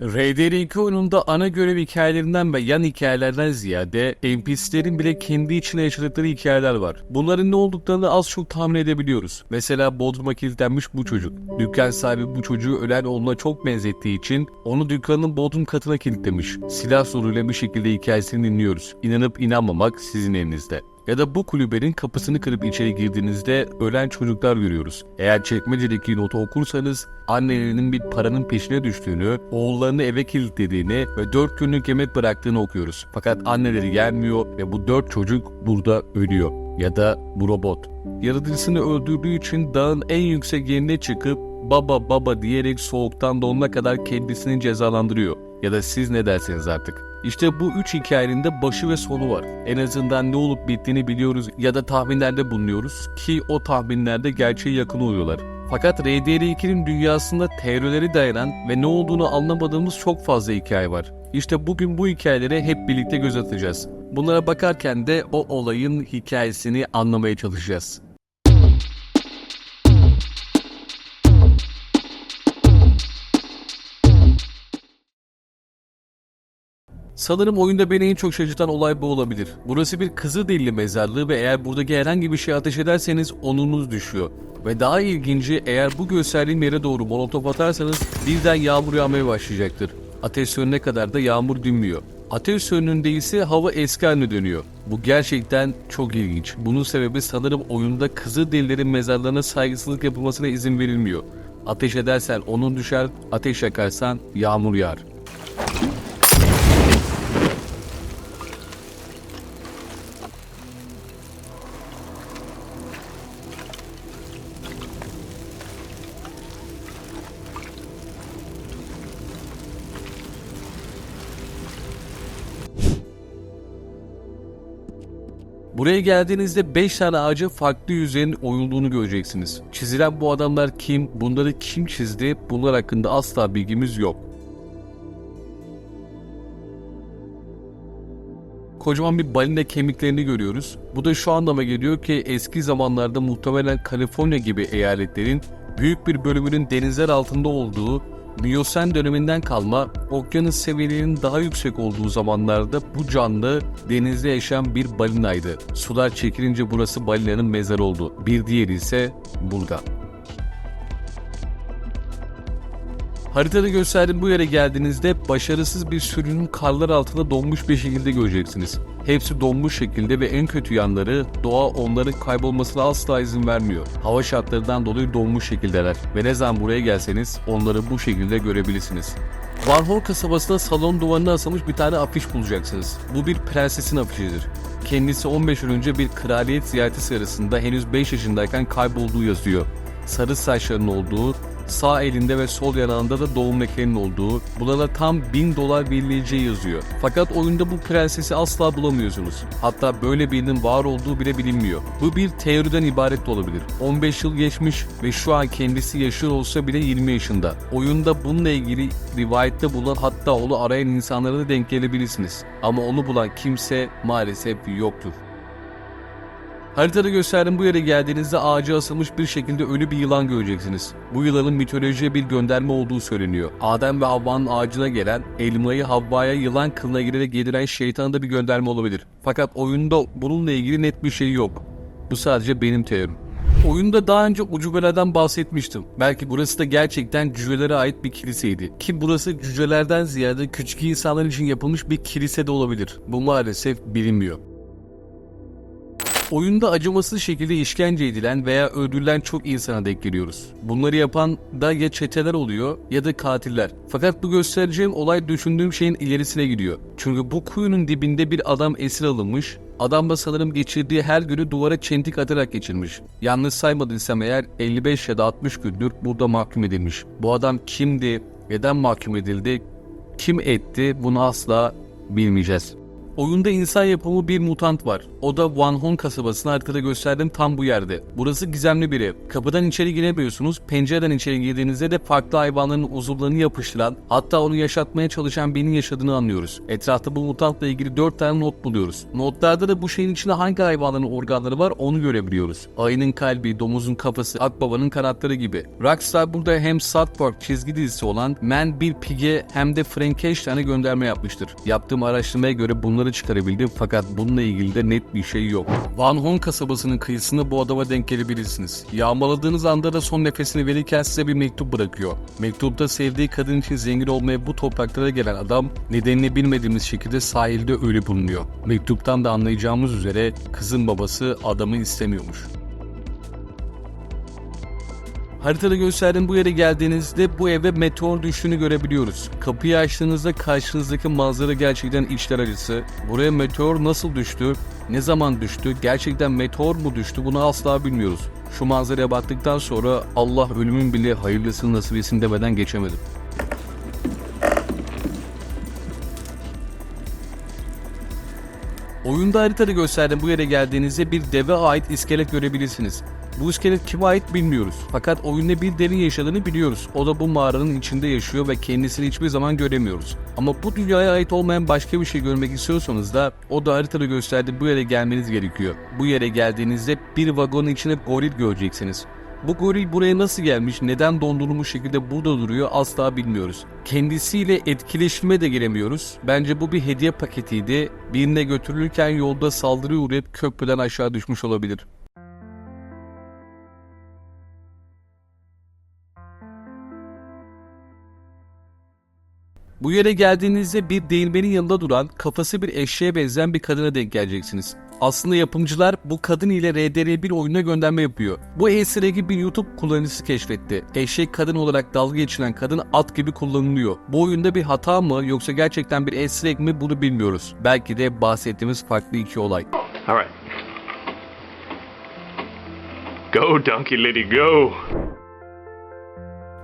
RDR2 oyununda ana görev hikayelerinden ve yan hikayelerden ziyade NPC'lerin bile kendi içine yaşadıkları hikayeler var. Bunların ne olduklarını az çok tahmin edebiliyoruz. Mesela Bodrum'a kilitlenmiş bu çocuk. Dükkan sahibi bu çocuğu ölen oğluna çok benzettiği için onu dükkanın Bodrum katına kilitlemiş. Silah zoruyla bir şekilde hikayesini dinliyoruz. İnanıp inanmamak sizin elinizde. Ya da bu kulübenin kapısını kırıp içeri girdiğinizde ölen çocuklar görüyoruz. Eğer çekmecedeki notu okursanız annelerinin bir paranın peşine düştüğünü, oğullarını eve kilitlediğini ve 4 günlük yemek bıraktığını okuyoruz. Fakat anneleri gelmiyor ve bu 4 çocuk burada ölüyor. Ya da bu robot. Yaratıcısını öldürdüğü için dağın en yüksek yerine çıkıp baba baba diyerek soğuktan donuna kadar kendisini cezalandırıyor. Ya da siz ne derseniz artık. İşte bu üç hikayenin de başı ve sonu var. En azından ne olup bittiğini biliyoruz ya da tahminlerde bulunuyoruz ki o tahminlerde gerçeğe yakın oluyorlar. Fakat RDR2'nin dünyasında teorileri dayanan ve ne olduğunu anlamadığımız çok fazla hikaye var. İşte bugün bu hikayelere hep birlikte göz atacağız. Bunlara bakarken de o olayın hikayesini anlamaya çalışacağız. Sanırım oyunda beni en çok şaşırtan olay bu olabilir. Burası bir Kızılderili mezarlığı ve eğer buradaki herhangi bir şey ateş ederseniz onunuz düşüyor. Ve daha ilginci eğer bu gösterdiğim yere doğru molotof atarsanız birden yağmur yağmaya başlayacaktır. Ateş sönene kadar da yağmur dinmiyor. Ateş sönünde ise hava eski haline dönüyor. Bu gerçekten çok ilginç. Bunun sebebi sanırım oyunda Kızılderililerin mezarlarına saygısızlık yapılmasına izin verilmiyor. Ateş edersen onun düşer, ateş yakarsan yağmur yağar. Buraya geldiğinizde 5 tane ağacın farklı yüzeyinin oyulduğunu göreceksiniz. Çizilen bu adamlar kim, bunları kim çizdi bunlar hakkında asla bilgimiz yok. Kocaman bir balina kemiklerini görüyoruz. Bu da şu anlama geliyor ki eski zamanlarda muhtemelen Kaliforniya gibi eyaletlerin büyük bir bölümünün denizler altında olduğu Miyosen döneminden kalma okyanus seviyelerinin daha yüksek olduğu zamanlarda bu canlı denizde yaşayan bir balinaydı. Sular çekilince burası balinanın mezarı oldu. Bir diğeri ise burada. Haritada gösterdiğim bu yere geldiğinizde başarısız bir sürünün karlar altında donmuş bir şekilde göreceksiniz. Hepsi donmuş şekilde ve en kötü yanları doğa onların kaybolmasına asla izin vermiyor. Hava şartlarından dolayı donmuş şekildeler ve ne zaman buraya gelseniz onları bu şekilde görebilirsiniz. Warhol kasabasında salon duvarına asılmış bir tane afiş bulacaksınız. Bu bir prensesin afişidir. Kendisi 15 yıl önce bir kraliyet ziyareti sırasında henüz 5 yaşındayken kaybolduğu yazıyor. Sarı saçlarının olduğu, sağ elinde ve sol yanağında da doğum lekelerinin olduğu, bulana tam 1000 dolar verileceği yazıyor. Fakat oyunda bu prensesi asla bulamıyorsunuz. Hatta böyle birinin var olduğu bile bilinmiyor. Bu bir teoriden ibaret de olabilir. 15 yıl geçmiş ve şu an kendisi yaşıyor olsa bile 20 yaşında. Oyunda bununla ilgili rivayette bulunan hatta onu arayan insanlara da denk gelebilirsiniz. Ama onu bulan kimse maalesef yoktur. Haritada gösterdiğim bu yere geldiğinizde ağaca asılmış bir şekilde ölü bir yılan göreceksiniz. Bu yılanın mitolojiye bir gönderme olduğu söyleniyor. Adem ve Havva'nın ağacına gelen, elmayı Havva'ya yılan kılına girerek yediren şeytanın da bir gönderme olabilir. Fakat oyunda bununla ilgili net bir şey yok. Bu sadece benim teorim. Oyunda daha önce ucubelerden bahsetmiştim. Belki burası da gerçekten cücelere ait bir kiliseydi. Ki burası cücelerden ziyade küçük insanlar için yapılmış bir kilise de olabilir. Bu maalesef bilinmiyor. Oyunda acımasız şekilde işkence edilen veya öldürülen çok insana denk geliyoruz. Bunları yapan da ya çeteler oluyor ya da katiller. Fakat bu göstereceğim olay düşündüğüm şeyin ilerisine gidiyor. Çünkü bu kuyunun dibinde bir adam esir alınmış, Adam da sanırım geçirdiği her günü duvara çentik atarak geçirmiş. Yanlış saymadıysam eğer 55 ya da 60 gündür burada mahkum edilmiş. Bu adam kimdi, neden mahkum edildi, kim etti bunu asla bilmeyeceğiz. Oyunda insan yapımı bir mutant var. O da Van Hon kasabasını haritada gösterdim tam bu yerde. Burası gizemli bir ev. Kapıdan içeri giremiyorsunuz. Pencereden içeri girdiğinizde de farklı hayvanların uzuvlarını yapıştıran, hatta onu yaşatmaya çalışan birinin yaşadığını anlıyoruz. Etrafta bu mutantla ilgili 4 tane not buluyoruz. Notlarda da bu şeyin içinde hangi hayvanların organları var onu görebiliyoruz. Ayının kalbi, domuzun kafası, akbabanın kanatları gibi. Rockstar burada hem South Park çizgi dizisi olan Man bir Pig'e hem de Frankenstein'e gönderme yapmıştır. Yaptığım araştırmaya göre bunları çıkarabildim fakat bununla ilgili de net bir şey yok. Van Hon kasabasının kıyısında bu adama denk gelebilirsiniz. Yağmaladığınız anda da son nefesini verirken size bir mektup bırakıyor. Mektupta sevdiği kadın için zengin olmaya bu topraklara gelen adam nedenini bilmediğimiz şekilde sahilde ölü bulunuyor. Mektuptan da anlayacağımız üzere kızın babası adamı istemiyormuş. Haritada gösterdiğim bu yere geldiğinizde bu eve meteor düştüğünü görebiliyoruz. Kapıyı açtığınızda karşınızdaki manzara gerçekten içler acısı. Buraya meteor nasıl düştü, ne zaman düştü, gerçekten meteor mu düştü bunu asla bilmiyoruz. Şu manzaraya baktıktan sonra Allah ölümün bile hayırlısını nasip etsin demeden geçemedim. Oyunda haritada gösterdiğim bu yere geldiğinizde bir deve ait iskelet görebilirsiniz. Bu iskelet kime ait bilmiyoruz. Fakat oyunda bir devin yaşadığını biliyoruz. O da bu mağaranın içinde yaşıyor ve kendisini hiçbir zaman göremiyoruz. Ama bu dünyaya ait olmayan başka bir şey görmek istiyorsanız da o da haritada gösterdiği bu yere gelmeniz gerekiyor. Bu yere geldiğinizde bir vagonun içine goril göreceksiniz. Bu goril buraya nasıl gelmiş, neden dondurulmuş şekilde burada duruyor asla bilmiyoruz. Kendisiyle etkileşime de giremiyoruz. Bence bu bir hediye paketiydi. Birine götürülürken yolda saldırıya uğrayıp köprüden aşağı düşmüş olabilir. Bu yere geldiğinizde bir değirmenin yanında duran, kafası bir eşeğe benzeyen bir kadına denk geleceksiniz. Aslında yapımcılar bu kadın ile RDR1 oyununa gönderme yapıyor. Bu easter egg'i bir YouTube kullanıcısı keşfetti. Eşek kadın olarak dalga geçilen kadın at gibi kullanılıyor. Bu oyunda bir hata mı yoksa gerçekten bir egg mi bunu bilmiyoruz. Belki de bahsettiğimiz farklı iki olay. All right. Go, donkey lady, go.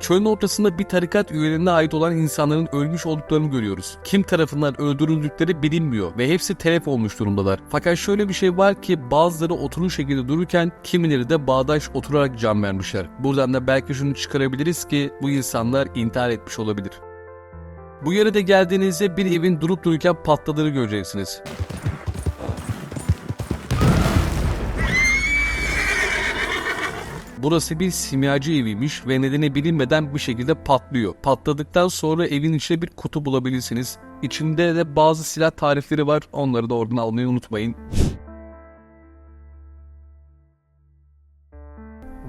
Çölün ortasında bir tarikat üyelerine ait olan insanların ölmüş olduklarını görüyoruz. Kim tarafından öldürüldükleri bilinmiyor ve hepsi telef olmuş durumdalar. Fakat şöyle bir şey var ki bazıları oturun şekilde dururken kimileri de bağdaş oturarak can vermişler. Buradan da belki şunu çıkarabiliriz ki bu insanlar intihar etmiş olabilir. Bu yere de geldiğinizde bir evin durup dururken patladığını göreceksiniz. Burası bir simyacı eviymiş ve nedeni bilinmeden bir şekilde patlıyor. Patladıktan sonra evin içinde bir kutu bulabilirsiniz. İçinde de bazı silah tarifleri var. Onları da oradan almayı unutmayın.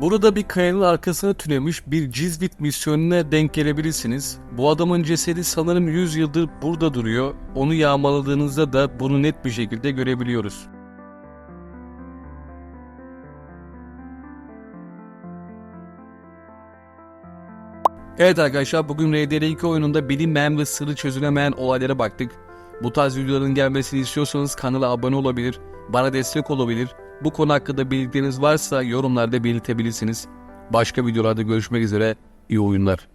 Burada bir kayanın arkasına tünemiş bir Cizvit misyonuna denk gelebilirsiniz. Bu adamın cesedi sanırım 100 yıldır burada duruyor. Onu yağmaladığınızda da bunu net bir şekilde görebiliyoruz. Evet arkadaşlar bugün RDR2 oyununda bilinmeyen ve sırrı çözülemeyen olaylara baktık. Bu tarz videoların gelmesini istiyorsanız kanala abone olabilir, bana destek olabilir. Bu konu hakkında bildikleriniz varsa yorumlarda belirtebilirsiniz. Başka videolarda görüşmek üzere, iyi oyunlar.